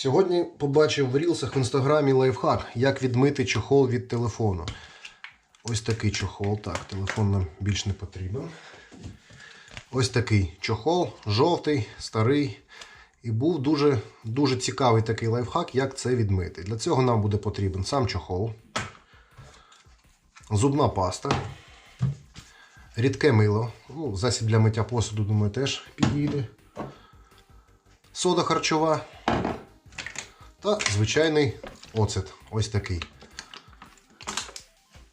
Сьогодні побачив в рілсах в інстаграмі лайфхак, як відмити чохол від телефону. Ось такий чохол. Так, телефон нам більш не потрібен. Ось такий чохол, жовтий, старий. І був дуже, дуже цікавий такий лайфхак, як це відмити. Для цього нам буде потрібен сам чохол, зубна паста, рідке мило. Ну, засіб для миття посуду, думаю, теж підійде. Сода харчова та звичайний оцет. Ось такий.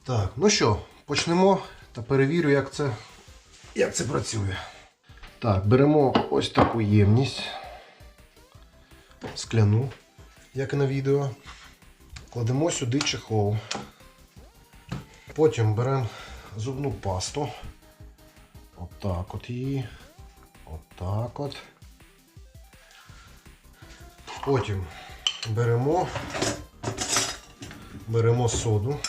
Так, ну що, почнемо та перевірю, як це, як це працює. Так, беремо ось таку ємність скляну, як і на відео. Кладемо сюди чехол. Потім беремо зубну пасту. Отак от її. Отак от. Потім беремо, беремо соду.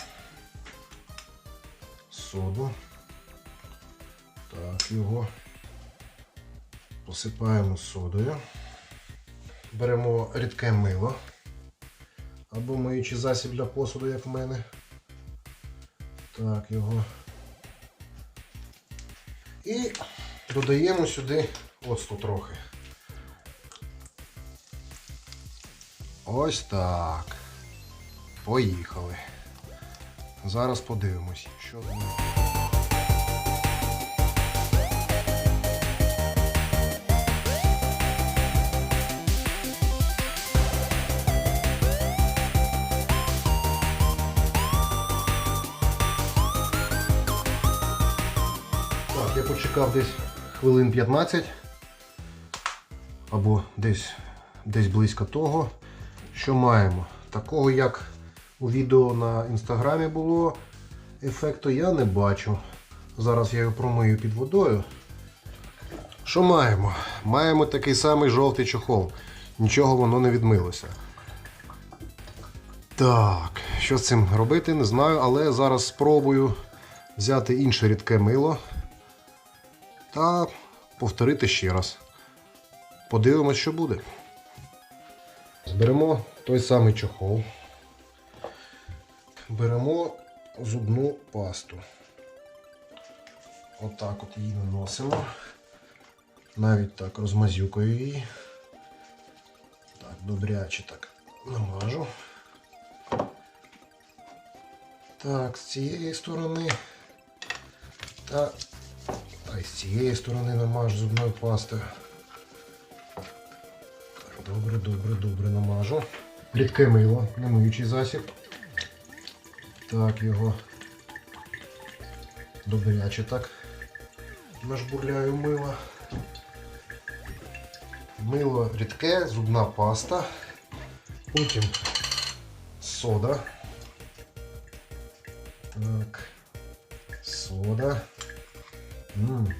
Соду. Так, його посипаємо содою. Беремо рідке мило або миючий засіб для посуду, як в мене. Так, його. І додаємо сюди оцту трохи. Ось так. Поїхали. Зараз подивимось, що буде. Так, я почекав десь хвилин 15 або десь, десь близько того. Що маємо? Такого, як у відео на інстаграмі було, ефекту я не бачу. Зараз я його промию під водою. Що маємо? Маємо такий самий жовтий чохол. Нічого воно не відмилося. Так, що з цим робити, не знаю, але зараз спробую взяти інше рідке мило та повторити ще раз. Подивимось, що буде. Зберемо той самий чохол. Беремо зубну пасту. Отак от її наносимо. Навіть так розмазюкаю її. Так, добряче так намажу. Так, з цієї сторони. Та, та й з цієї сторони намажу зубною пастою. Добре, добре, добре намажу. Рідке мило, не миючий засіб. Так, його добряче так нажбурляю мило. Мило рідке, зубна паста. Потім сода. Так. Сода. Ммм,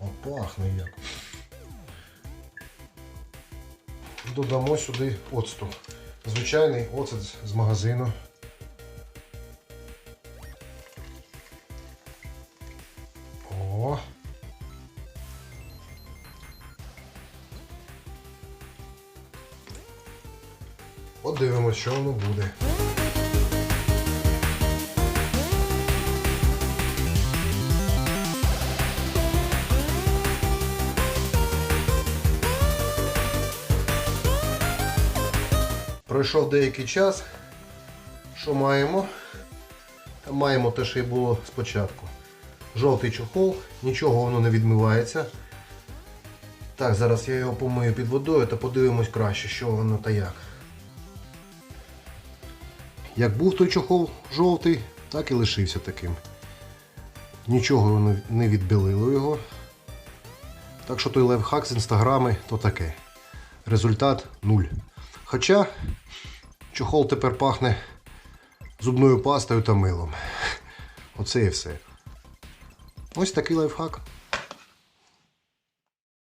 а пахне як. Додамо сюди оцту. Звичайний оцет з магазину. О. Подивимось, що воно буде. Пройшов деякий час. Що маємо? Маємо те, що і було спочатку. Жовтий чохол, нічого воно не відмивається. Так, зараз я його помию під водою та подивимось краще, що воно та як. Як був той чохол жовтий, так і лишився таким. Нічого воно не відбілило його. Так що той лайфхак з інстаграми то таке. Результат нуль. Хоча чохол тепер пахне зубною пастою та милом. Оце і все. Ось такий лайфхак.